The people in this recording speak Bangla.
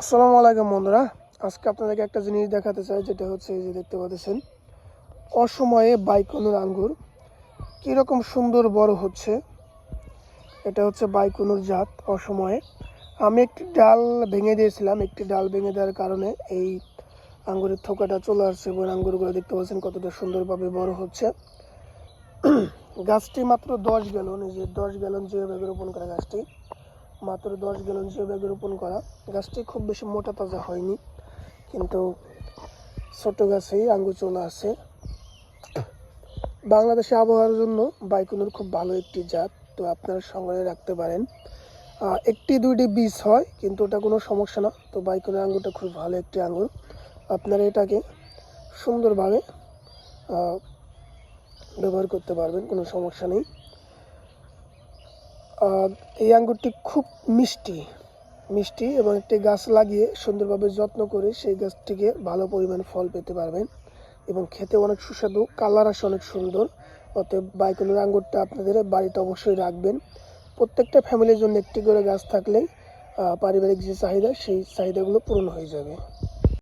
আসসালামু আলাইকুম বন্ধুরা। আজকে আপনাদেরকে একটা জিনিস দেখাতে চাই, যেটা হচ্ছে এই যে দেখতে পাচ্ছেন, অসময়ে বাইকনুর আঙ্গুর। কীরকম সুন্দর বড় হচ্ছে, এটা হচ্ছে বাইকনুর জাত অসময়ে। আমি একটি ডাল ভেঙে দিয়েছিলাম, একটি ডাল ভেঙে দেওয়ার কারণে এই আঙ্গুরের থোকাটা চলে আসছে এবং আঙ্গুরগুলো দেখতে পাচ্ছেন কতটা সুন্দরভাবে বড় হচ্ছে। গাছটি মাত্র দশ গ্যালন, এই যে দশ গ্যালন যেভাবে রোপণ করা গাছটি। মাত্র দশ গ্যালন যেভাবে রোপণ করা। গাছটি খুব বেশি মোটা তাজা হয়নি, কিন্তু ছোট গাছেই আঙ্গুর চলে আসে বাংলাদেশে আবহাওয়ার জন্য বাইকুনুর খুব ভালো একটি জাত, তো আপনারা সংগ্রহে রাখতে পারেন। একটি দুইটি বীজ হয়, কিন্তু ওটা কোনো সমস্যা না, তো বাইকুনের আঙ্গুরটা খুব ভালো একটি আঙ্গুর। আপনারা এটাকে সুন্দরভাবে ব্যবহার করতে পারবেন, কোনো সমস্যা নেই। এই আঙ্গুরটি খুব মিষ্টি মিষ্টি এবং একটি গাছ লাগিয়ে সুন্দরভাবে যত্ন করে সেই গাছটিকে ভালো পরিমাণ ফল পেতে পারবেন এবং খেতে অনেক সুস্বাদু, কালার আসে অনেক সুন্দর। অতএব বাইকনের আঙ্গুরটা আপনাদের বাড়িতে অবশ্যই রাখবেন। প্রত্যেকটা ফ্যামিলির জন্য একটি করে গাছ থাকলেই পারিবারিক যে চাহিদা, সেই চাহিদাগুলো পূরণ হয়ে যাবে।